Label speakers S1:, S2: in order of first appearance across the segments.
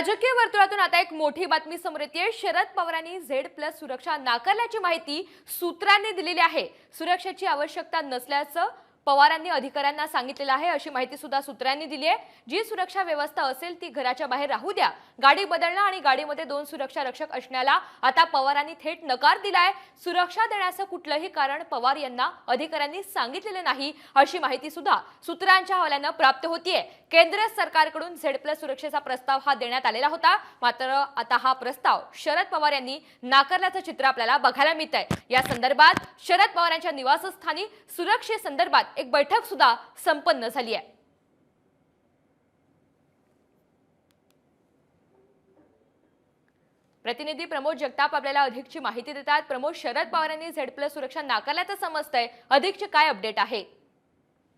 S1: राजकीय वर्तुळातून आता एक मोठी बातमी समोर येते शरद पवारांनी झेड प्लस सुरक्षा नाकारल्याची माहिती सूत्रांनी दिलेली आहे. सुरक्षेची आवश्यकता नसल्याचं पवारांनी अधिकाऱ्यांना सांगितलेलं आहे अशी माहिती सुद्धा सूत्रांनी दिली आहे. जी सुरक्षा व्यवस्था असेल ती घराच्या बाहेर राहू द्या. गाडी बदलणं आणि गाडीमध्ये दोन सुरक्षा रक्षक असण्याला आता पवारांनी थेट नकार दिलाय. सुरक्षा देण्याचं कुठलंही कारण पवार यांना अधिकाऱ्यांनी सांगितलेलं नाही अशी माहिती सुद्धा सूत्रांच्या हवाल्यानं प्राप्त होतीये. केंद्र सरकारकडून झेड प्लस सुरक्षेचा प्रस्ताव हा देण्यात आलेला होता. मात्र आता हा प्रस्ताव शरद पवार यांनी नाकारल्याचं चित्र आपल्याला बघायला मिळत आहे या संदर्भात शरद पवारांच्या निवासस्थानी सुरक्षेसंदर्भात एक बैठक सुद्धा संपन्न झाली आहे. प्रतिनिधी प्रमोद जगताप आपल्याला अधिकची माहिती देतात. प्रमोद शरद पवार यांनी झेड प्लस सुरक्षा नाकारल्याचं समजतंय. अधिकचे काय अपडेट आहे?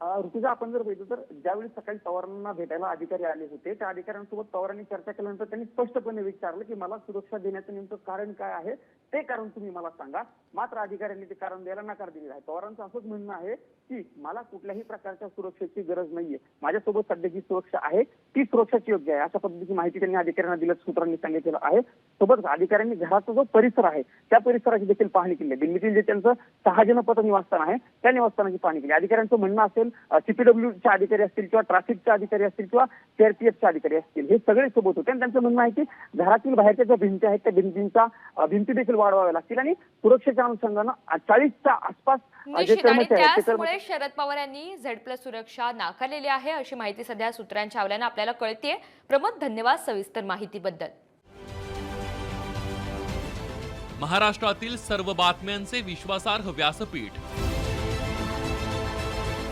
S2: ऋतुजा आपण जर बघितलं तर ज्यावेळी सकाळी पवारांना भेटायला अधिकारी आले होते त्या अधिकाऱ्यांसोबत पवारांनी चर्चा केल्यानंतर त्यांनी स्पष्टपणे विचारलं की मला सुरक्षा देण्याचं नेमकं कारण काय आहे? ते कारण तुम्ही मला सांगा. मात्र अधिकाऱ्यांनी ते कारण द्यायला नकार दिलेला आहे. पवारांचं असंच म्हणणं आहे की मला कुठल्याही प्रकारच्या सुरक्षेची गरज नाहीये. माझ्यासोबत सध्या जी सुरक्षा आहे ती सुरक्षाची योग्य आहे. अशा पद्धतीची माहिती त्यांनी अधिकाऱ्यांना दिल्याचं सूत्रांनी सांगितलेलं आहे. सोबत अधिकाऱ्यांनी घराचा जो परिसर आहे त्या परिसराची देखील पाहणी केली आहे. दिल्लीतील जे त्यांचं सहाजनपद निवासस्थान आहे त्या निवासस्थानाची पाहणी केली अधिकाऱ्यांचं म्हणणं असेल सीपीडब्ल्यूचे अधिकारी असतील किंवा ट्रॅफिकचे अधिकारी असतील किंवा सीआरपीएफचे अधिकारी असतील हे सगळे सोबत होते. आणि त्यांचं म्हणणं आहे की घरातील बाहेरच्या ज्या भिंती आहेत त्या भिंतींचा भिंती देखील वाढवाव्या लागतील आणि सुरक्षेच्या अनुषंगानं चाळीसच्या आसपास
S1: त्याचमुळे शरद पवार यांनी झेड प्लस सुरक्षा नाकारलेली आहे अशी माहिती सध्या सूत्रांच्या हवल्यानं आपल्याला कळतीये. प्रमोद धन्यवाद सविस्तर माहितीबद्दल.
S3: महाराष्ट्रातील सर्व बातम्यांचे विश्वासार्ह व्यासपीठ.